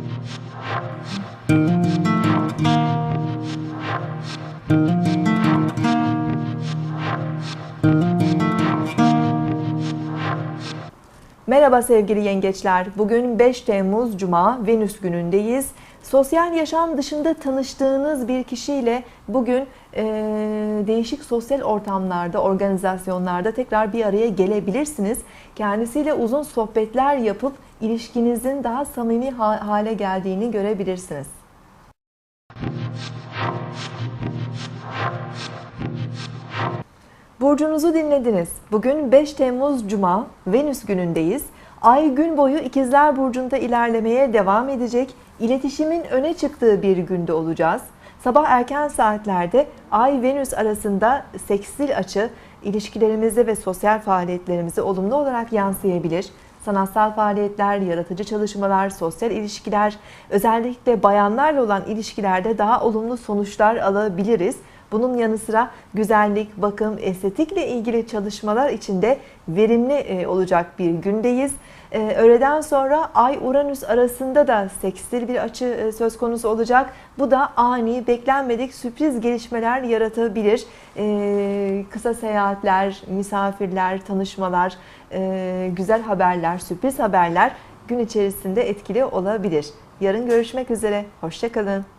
Thank you. Merhaba sevgili yengeçler. Bugün 5 Temmuz Cuma Venüs günündeyiz. Sosyal yaşam dışında tanıştığınız bir kişiyle bugün e, değişik sosyal ortamlarda, organizasyonlarda tekrar bir araya gelebilirsiniz. Kendisiyle uzun sohbetler yapıp ilişkinizin daha samimi ha- hale geldiğini görebilirsiniz. Burcunuzu dinlediniz. Bugün 5 Temmuz Cuma, Venüs günündeyiz. Ay gün boyu İkizler Burcu'nda ilerlemeye devam edecek. İletişimin öne çıktığı bir günde olacağız. Sabah erken saatlerde Ay-Venüs arasında seksil açı ilişkilerimize ve sosyal faaliyetlerimize olumlu olarak yansıyabilir. Sanatsal faaliyetler, yaratıcı çalışmalar, sosyal ilişkiler, özellikle bayanlarla olan ilişkilerde daha olumlu sonuçlar alabiliriz. Bunun yanı sıra güzellik, bakım, estetikle ilgili çalışmalar içinde verimli e, olacak bir gündeyiz. E, Öğleden sonra Ay-Uranüs arasında da sekstil bir açı e, söz konusu olacak. Bu da ani, beklenmedik sürpriz gelişmeler yaratabilir. Kısa seyahatler, misafirler, tanışmalar, güzel haberler, sürpriz haberler gün içerisinde etkili olabilir. Yarın görüşmek üzere, hoşçakalın.